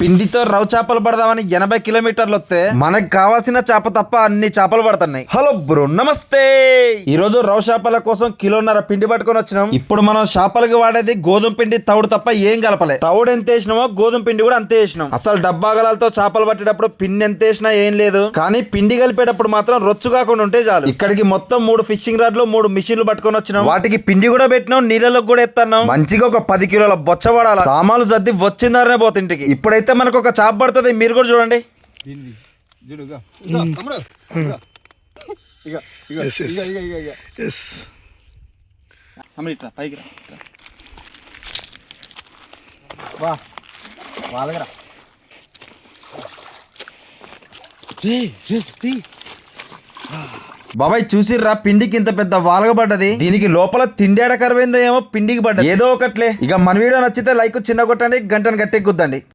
పిండితో రవ్ చేపలు పడదామని ఎనభై కిలోమీటర్లు వస్తే మనకు కావాల్సిన చేప తప్ప అన్ని చేపలు పడుతున్నాయి. హలో బ్రో నమస్తే. ఈ రోజు రవ్ చేపల కోసం కిలోన్నర పిండి పట్టుకొని వచ్చినాం. ఇప్పుడు మనం చేపలకి వాడేది గోధుమ పిండి తౌడు తప్ప ఏం కలపలే. తౌడు ఎంత వేసినామో గోధుమ పిండి కూడా అంతే వేసినాం. అసలు డబ్బా గలాలతో చేపలు పట్టేటప్పుడు పిండి ఎంత వేసినా ఏం లేదు. కానీ పిండి కలిపేటప్పుడు మాత్రం రొచ్చు కాకుండా ఉంటే చాలు. ఇక్కడికి మొత్తం మూడు ఫిషింగ్ రాడ్లు మూడు మిషన్లు పట్టుకొని వచ్చినాం. వాటికి పిండి కూడా పెట్టినాం నీళ్ళలో కూడా ఎత్తన్నాం. మంచిగా ఒక పది కిలోల బొచ్చ పడాలి సామాన్లు సర్ది వచ్చిందారనే పోతే ఇంటికి. ఇప్పుడైతే మనకు ఒక చాప పడుతుంది. మీరు కూడా చూడండి. వాళ్ళగరా బాబాయ్ చూసిర్రా పిండికి ఇంత పెద్ద వాలగ పడ్డది. దీనికి లోపల తిండి ఏమో పిండికి పడ్డది. ఏదో ఒకట్లే. ఇక మన వీడియో నచ్చితే లైక్ చిన్న కొట్టండి గంటను గట్టి గుద్దండి.